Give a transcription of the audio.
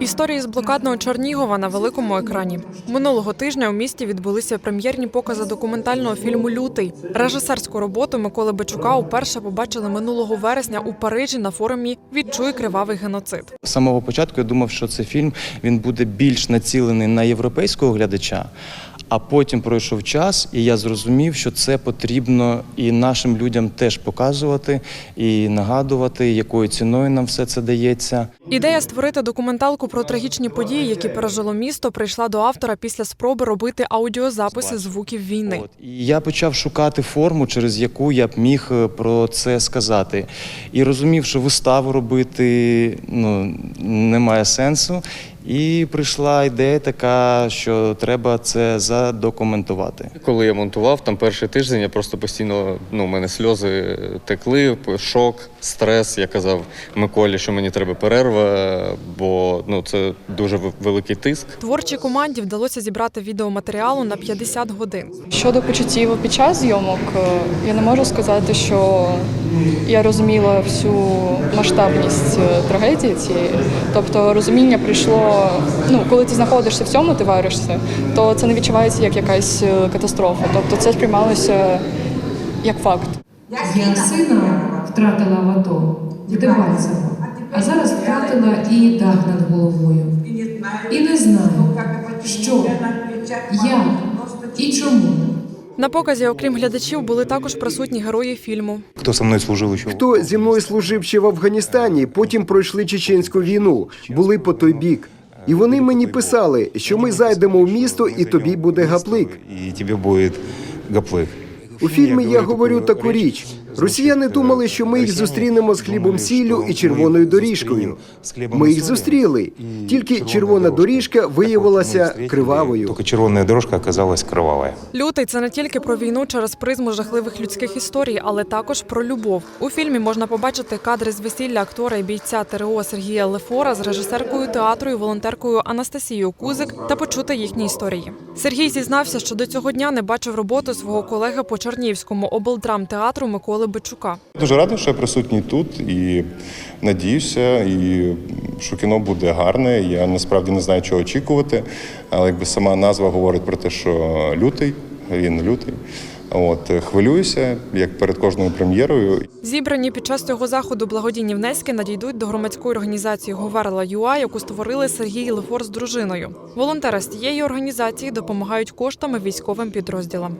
Історії з блокадного Чернігова на великому екрані. Минулого тижня у місті відбулися прем'єрні покази документального фільму Лютий. Режисерську роботу Миколи Бичука уперше побачили минулого вересня у Парижі на форумі Відчуй кривавий геноцид. З самого початку я думав, що цей фільм він буде більш націлений на європейського глядача. А потім пройшов час, і я зрозумів, що це потрібно і нашим людям теж показувати, і нагадувати, якою ціною нам все це дається. Ідея створити документалку про трагічні події, які пережило місто, прийшла до автора після спроби робити аудіозаписи звуків війни. І я почав шукати форму, через яку я б міг е, про це сказати. І розумів, що виставу робити ну, немає сенсу. І прийшла ідея така, що треба це задокументувати. Коли я монтував, там перший тиждень я просто постійно, ну, у мене сльози текли, шок, стрес. Я казав Миколі, що мені треба перерва, ну, це дуже ве- великий тиск. Творчій команді вдалося зібрати відеоматеріалу на 50 годин. Щодо почуттів під час зйомок, е, я не можу сказати, що я розуміла всю масштабність е, трагедії цієї. Тобто розуміння прийшло, ну коли ти знаходишся в цьому, ти варишся, то це не відчувається як якась е, катастрофа. Тобто це сприймалося як факт. Я сина втратила в АТО Дебальцево, а зараз втратила і дах над головою. І не знаю, що, як і чому. На показі, окрім глядачів, були також присутні герої фільму. Хто со мною служив еще? Хто зі мною служив ще в Афганістані, потім пройшли чеченську війну, були по той бік. І вони мені писали, що ми зайдемо в місто, і тобі буде гаплик. И тебе будет гаплык. У фільмі я говорю таку річ: росіяни думали, що ми їх зустрінемо з хлібом сіллю і червоною доріжкою. Ми їх зустріли. Тільки червона доріжка виявилася кривавою. Только червонная дорожка оказалась кровавая. Лютий це не тільки про війну через призму жахливих людських історій, але також про любов. У фільмі можна побачити кадри з весілля актора і бійця ТРО Сергія Лефора з режисеркою театру і волонтеркою Анастасією Кузик та почути їхні історії. Сергій зізнався, що до цього дня не бачив роботу свого колеги по Чернігівському облдрамтеатру Миколи Бичука. Дуже радий, що я присутній тут і надіюся, і що кіно буде гарне. Я насправді не знаю, чого очікувати, але якби сама назва говорить про те, що лютий, він лютий. От хвилююся, як перед кожною прем'єрою. Зібрані під час цього заходу благодійні внески надійдуть до громадської організації Говерла ЮА, яку створили Сергій Лефор з дружиною. Волонтери з цієї організації допомагають коштами військовим підрозділам.